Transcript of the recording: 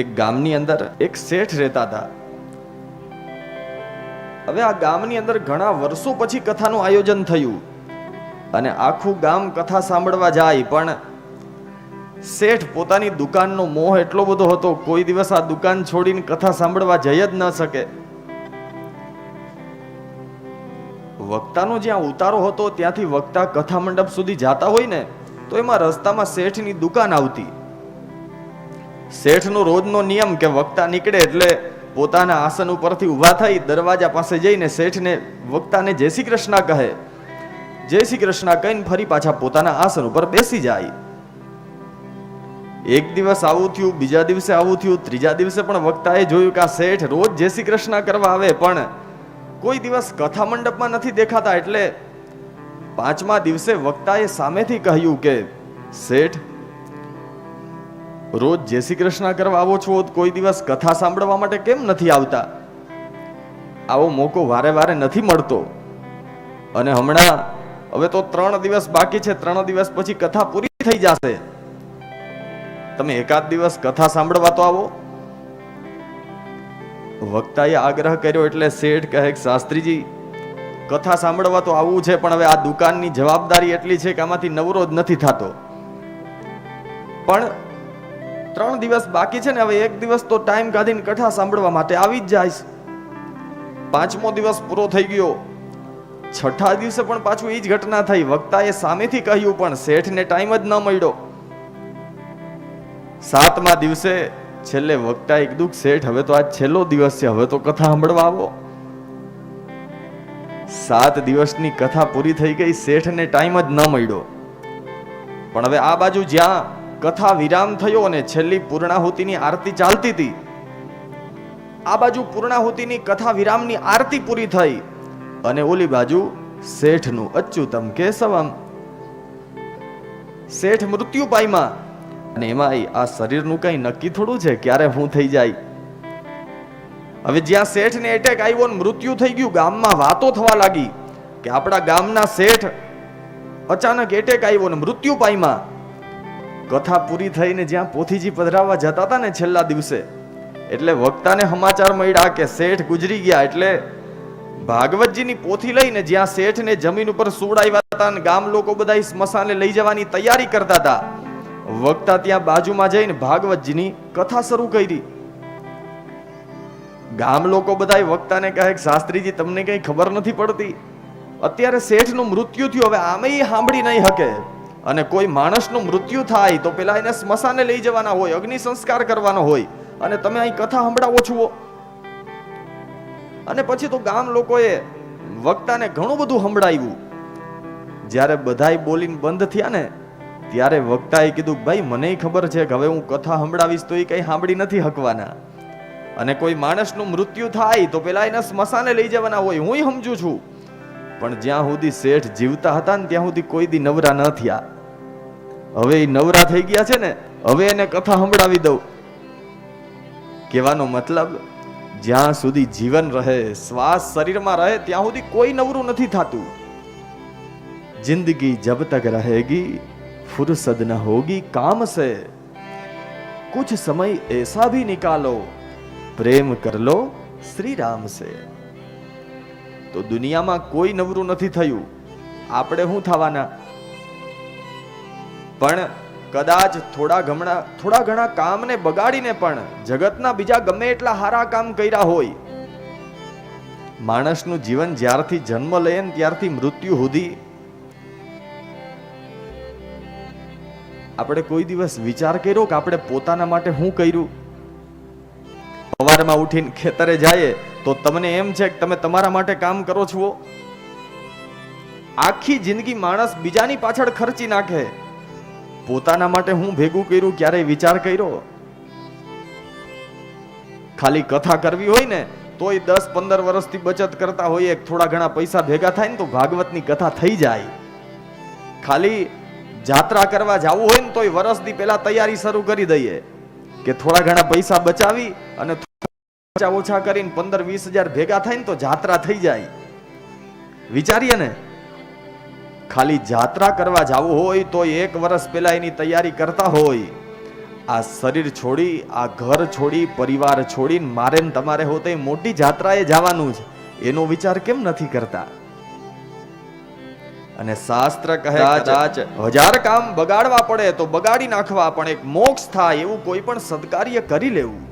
એક ગામની અંદર એક શેઠ રહેતા હતા. હવે આ ગામની અંદર ઘણા વર્ષો પછી કથાનું આયોજન થયું અને આખું ગામ કથા સાંભળવા જાય, પણ શેઠ પોતાની દુકાનનો મોહ એટલો બધો હતો, કોઈ દિવસ આ દુકાન છોડીને કથા સાંભળવા જઈ જ ન શકે. વક્તાનો જ્યાં ઉતારો હતો, ત્યાંથી વક્તા કથા મંડપ સુધી જાતા હોય ને, તો એમાં રસ્તામાં શેઠની દુકાન આવતી. શેઠનો રોજનો નિયમ કે વક્તા નીકળે એટલે પોતાના આસન ઉપરથી ઊભા થઈ દરવાજા પાસે જઈને શેઠને વક્તાને જય શ્રી કૃષ્ણ કહે. જય શ્રી કૃષ્ણ કહીને ફરી પાછા પોતાના આસન ઉપર બેસી જાય. એક દિવસ આવું થયું, બીજા દિવસે આવું થયું, ત્રીજા દિવસે પણ વક્તાએ જોયું કે આ શેઠ રોજ જય શ્રી કૃષ્ણ કરવા આવે, પણ કોઈ દિવસ કથા મંડપમાં નથી દેખાતા. એટલે પાંચમા દિવસે વક્તાએ સામેથી કહ્યું કે, શેઠ રોજ જય શ્રી કૃષ્ણ કરવા આવો છો કોઈ દિવસ કથા સાંભળવા માટે કેમ નથી આવતા? આવો મોકો વારે વારે નથી મળતો. અને હમણાં, હવે તો ત્રણ દિવસ બાકી છે, ત્રણ દિવસ પછી કથા પૂરી થઈ જશે. તમે એકાદ દિવસ કથા સાંભળવા તો આવો. વક્તાએ આગ્રહ કર્યો એટલે શેઠ કહે શાસ્ત્રીજી, કથા સાંભળવા તો આવવું છે, પણ હવે આ દુકાનની જવાબદારી એટલી છે કે આમાંથી નવરો જ નથી થતો. પણ ત્રણ દિવસ બાકી છે ને, હવે એક દિવસ તો ટાઈમ કાઢીને કથા સાંભળવા માટે આવી જ જાય પાંચમો દિવસ પૂરો થઈ ગયો. છઠ્ઠા દિવસે પણ પાછું એ જ ઘટના થઈ. વક્તાએ સામેથી કહ્યું, પણ શેઠને ટાઈમ જ ન મળ્યો. સાતમા દિવસે છેલ્લે વક્તાએ કીધું શેઠ, હવે તો આજ છેલ્લો દિવસ છે. હવે તો કથા સાંભળવા આવો. સાત દિવસની કથા પૂરી થઈ ગઈ. શેઠને ટાઈમ જ ન મળ્યો. પણ હવે આ બાજુ જ્યાં કથા વિરામ થયો અને છેલ્લી પૂર્ણાહુતિની આરતી ચાલતી હતી. આ બાજુ પૂર્ણાહુતિની કથા વિરામની આરતી પૂરી થઈ અને ઓલી બાજુ શેઠનું અચ્યુતમ કેશવમ. શેઠ મૃત્યુ પાયમાં અને એમાં આ શરીરનું કઈ નક્કી થોડું છે? ક્યારે હું થઈ જાય? હવે જ્યાં શેઠને એટેક આવ્યો મૃત્યુ થઈ ગયું, ગામમાં વાતો થવા લાગી કે આપણા ગામના શેઠ અચાનક એટેક આવ્યો ને મૃત્યુ પામ્યા. કથા પૂરી થઈને જ્યાં પોથીજી પધરાવવા જતા હતા ને છેલ્લા દિવસે. એટલે વક્તાને સમાચાર મળ્યા કે શેઠ ગુજરી ગયા એટલે ભાગવતજીની પોથી લઈને જ્યાં શેઠને જમીન ઉપર સુવડાવ્યા હતા અને ગામ લોકો બધા સ્મશાને લઈ જવાની તૈયારી કરતા હતા, વક્તા ત્યાં બાજુમાં જઈને ભાગવતજીની કથા શરૂ કરી. ગામ લોકો બધા વક્તાને કહે શાસ્ત્રીજી, તમને કઈ ખબર નથી પડતી? અત્યારે શેઠનું મૃત્યુ થયું, હવે આમે સાંભળી નહીં શકે અને કોઈ માણસનું મૃત્યુ થાય તો પેલા એને સ્મશાને લઈ જવાના હોય, અગ્નિ સંસ્કાર કરવાનો હોય. અને તમે અહીં કથા સંભળાવો છો. અને પછી તો ગામ લોકોએ વક્તાને ઘણું બધું સંભળાવ્યું. જ્યારે બધાય બોલીને બંધ થયા ને, ત્યારે વક્તાએ કીધું, ભાઈ, મને ખબર છે કે હવે હું કથા સંભળાવીશ તો એ કઈ સાંભળી નથી હકવાના. અને કોઈ માણસનું મૃત્યુ થાય તો પેલા એને સ્મશાને લઈ જવાના હોય હું સમજુ છું. પણ જ્યાં સુધી શેઠ જીવતા હતા ને ત્યાં સુધી કોઈ દી નવરા ન થયા. હવે એ નવરા થઈ ગયા છે ને હવે એને કથા સંભળાવી દઉં કહેવાનો મતલબ જ્યાં સુધી જીવન રહે શ્વાસ શરીરમાં રહે ત્યાં સુધી કોઈ નવરું નથી થતું જિંદગી જબ તક रहेगी फुर्सत न होगी काम से कुछ समय ऐसा भी निकालो પ્રેમ કર લો શ્રી રામ સે તો દુનિયામાં કોઈ નવરું નથી થયું આપણે શું થવાના પણ કદાચ થોડા ઘણા થોડા ઘણા કામને બગાડીને પણ જગતના બીજા ગમે એટલા હારા કામ કર્યા હોય. માણસનું જીવન જ્યારથી જન્મ લે ત્યારથી મૃત્યુ સુધી. આપણે કોઈ દિવસ વિચાર કર્યો કે આપણે પોતાના માટે શું કર્યું? સવારમાં ઉઠીને ખેતરે જાય તો તમને એમ છે કે તમે તમારા માટે કામ કરો છો? આખી જિંદગી માણસ બીજાની પાછળ ખર્ચી નાખે. પોતાના માટે હું ભેગું કર્યું, ક્યારેય વિચાર કર્યો? ખાલી કથા કરવી હોય ને, તોય દસ પંદર વર્ષથી બચત કરતા હોઈએ થોડા ઘણા પૈસા ભેગા થાય ને તો ભાગવતની કથા થઈ જાય. ખાલી જાત્રા કરવા જવું હોય ને તોય વર્ષથી પહેલા તૈયારી શરૂ કરી દઈએ. કે થોડા ઘણા પૈસા બચાવી અને ઓછા ઓછા કરીને પંદર વીસ હજાર ભેગા થાય ને તો જાત્રા થઈ જાય. વિચારીએ ને? ખાલી જાત્રા કરવા જવું હોય તો એક વર્ષ પહેલા એની તૈયારી કરતા હોય. આ શરીર છોડી આ ઘર છોડી પરિવાર છોડીને મારે ને તમારે હોતે મોટી જાત્રાએ જવાનું છે. એનો વિચાર કેમ નથી કરતા? અને શાસ્ત્ર કહે કદાચ હજાર કામ બગાડવા પડે તો બગાડી નાખવા પણ એક મોક્ષ થાય એવું કોઈ પણ સદકાર્ય કરી લેવું.